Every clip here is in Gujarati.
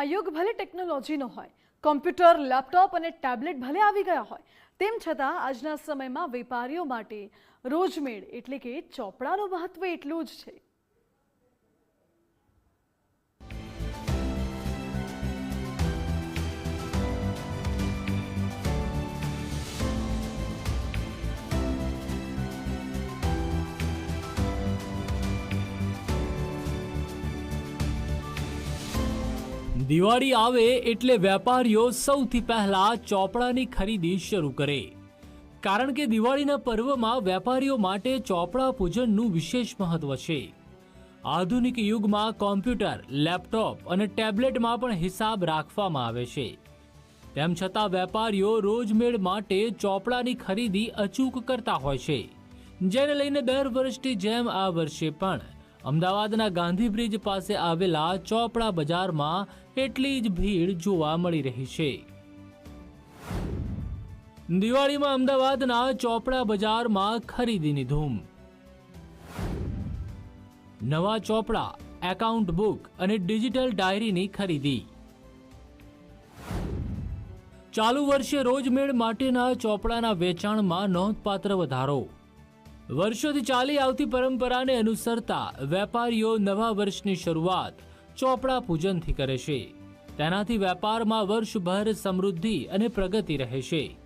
આ યુગ ભલે ટેકનોલોજીનો હોય, કોમ્પ્યુટર, લેપટોપ અને ટેબ્લેટ ભલે આવી ગયા હોય, તેમ છતાં આજના સમયમાં વેપારીઓ માટે રોજમેળ એટલે કે ચોપડાનું મહત્વ એટલું જ છે. દિવાળી આવે એટલે વેપારીઓ સૌથી પહેલા ચોપડાની ખરીદી શરૂ કરે. કારણ કે દિવાળીના પર્વમાં વેપારીઓ માટે ચોપડા પૂજનનું વિશેષ મહત્વ છે. આધુનિક યુગમાં કોમ્પ્યુટર, લેપટોપ અને ટેબ્લેટમાં પણ હિસાબ રાખવામાં આવે છે. તેમ છતાં વેપારીઓ રોજમેળ માટે ચોપડાની ખરીદી અચૂક કરતા હોય છે. જેને લઈને દર વર્ષની જેમ આ વર્ષે પણ અમદાવાદના ગાંધી બ્રિજ પાસે આવેલા ચોપડા બજારમાં એટલી જ ભીડ જોવા મળી રહી છે. દિવાળીમાં અમદાવાદના ચોપડા બજારમાં ખરીદીની ધૂમ. નવા ચોપડા, એકાઉન્ટ બુક અને ડિજિટલ ડાયરીની ખરીદી. ચાલુ વર્ષે રોજમેળ માટેના ચોપડાના વેચાણમાં નોંધપાત્ર વધારો. વર્ષોથી ચાલી આવતી પરંપરાને અનુસરતા વેપારીઓ નવા વર્ષની શરૂઆત ચોપડા પૂજનથી કરે છે. તેનાથી વેપારમાં વર્ષભર સમૃદ્ધિ અને પ્રગતિ રહે છે.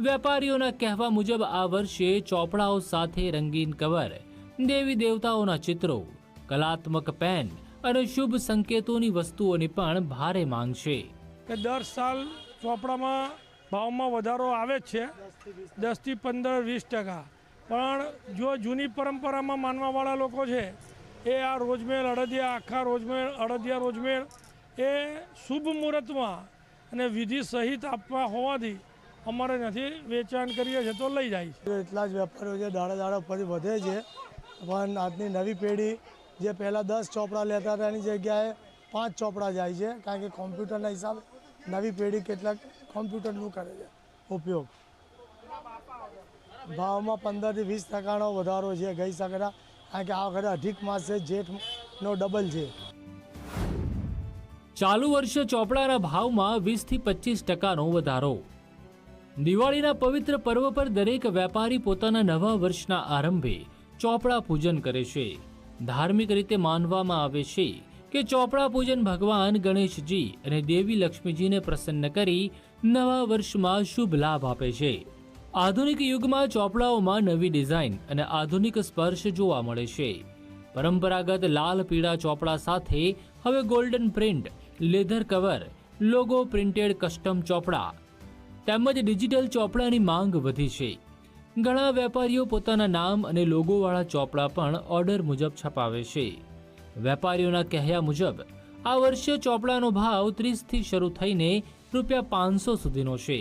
વેપારીઓના કહેવા મુજબ આ વર્ષે ચોપડાઓ સાથે રંગીન કવર, દેવી દેવતાઓના ચિત્રો, કલાત્મક પેન અને શુભ સંકેતોની વસ્તુઓની પણ ભારે માંગ છે. દર સાલ ચોપડામાં ભાવમાં વધારો આવે છે. દસથી પંદર વીસ ટકા. પણ જો જૂની પરંપરામાં માનવાવાળા લોકો છે, એ આ રોજમેળ, અડદિયા, આખા રોજમેળ, અડદિયા રોજમેળ, એ શુભ મુહૂર્તમાં અને વિધિ સહિત આપવા હોવાથી અમારે નથી વેચાણ કરીએ છીએ તો લઈ જાય છે. એટલા જ વેપારીઓ છે, દાડા દાડા ફરી વધે છે. પણ આજની નવી પેઢી જે પહેલાં દસ ચોપડા લેતા હતા, એની જગ્યાએ પાંચ ચોપડા જાય છે. કારણ કે કોમ્પ્યુટરના હિસાબે નવી પેઢી કેટલાક કોમ્પ્યુટરનું કરે છે. ઉપયોગ. ભાવમાં પંદરથી વીસ ટકાનો વધારો છે ગઈ શકતા કારણ કે આ વખતે અધિક માસ જેઠનો ડબલ છે. ચાલુ વર્ષે ચોપડાના ભાવમાં વીસથી પચીસ ટકાનો વધારો. દિવાળીના પવિત્ર પર્વ પર દરેક વેપારી પોતાના નવા વર્ષના આરંભે ચોપડા પૂજન કરે છે. ધાર્મિક રીતે માનવામાં આવે છે કે ચોપડા પૂજન ભગવાન ગણેશજી અને દેવી લક્ષ્મીજીને પ્રસન્ન કરી નવા વર્ષમાં શુભ લાભ આપે છે. આધુનિક યુગમાં ચોપડાઓમાં નવી ડિઝાઇન અને આધુનિક સ્પર્શ જોવા મળે છે. પરંપરાગત લાલ પીળા ચોપડા સાથે હવે golden print leather cover logo printed custom ચોપડા તેમજ ડિજિટલ ચોપડાની માંગ વધી છે. ઘણા વેપારીઓ પોતાના નામ અને લોગોવાળા ચોપડા પણ ઓર્ડર મુજબ છપાવે છે. વેપારીઓના કહ્યા મુજબ, આ વર્ષે ચોપડાનો ભાવ ત્રીસથી શરૂ થઈને રૂપિયા પાંચસો સુધીનો છે.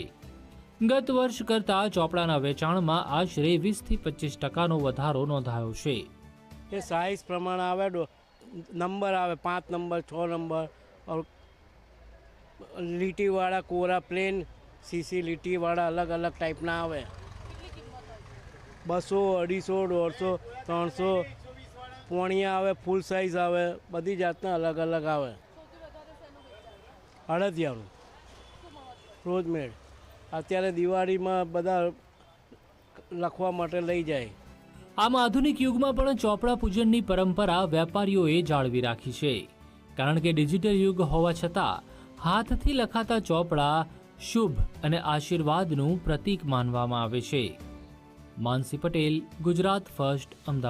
ગત વર્ષ કરતાં ચોપડાના વેચાણમાં આશરે વીસથી પચીસ ટકાનો વધારો નોંધાયો છે. એ સાઇઝ પ્રમાણે આવે નંબર આવે, પાંચ નંબર છ નંબર લીટીવાળા કોરા પ્લેન સીસી લીટીવાળા અલગ અલગ ટાઈપના આવે. બસો, અઢીસો, દોઢસો, ત્રણસો, પોણિયા આવે ફૂલ સાઇઝ આવે, બધી જાતના અલગ અલગ આવે. અડદિયાનું રોજમેડ અત્યારે દિવાળીમાં બધા લખવા માટે લઈ જાય. આમ આધુનિક યુગમાં પણ ચોપડા પૂજનની પરંપરા વેપારીઓએ જાળવી રાખી છે. કારણ કે ડિજિટલ યુગ હોવા છતાં હાથથી લખાતા ચોપડા શુભ અને આશીર્વાદનું પ્રતીક માનવામાં આવે છે. માનસી પટેલ, ગુજરાત ફર્સ્ટ, અમદાવાદ.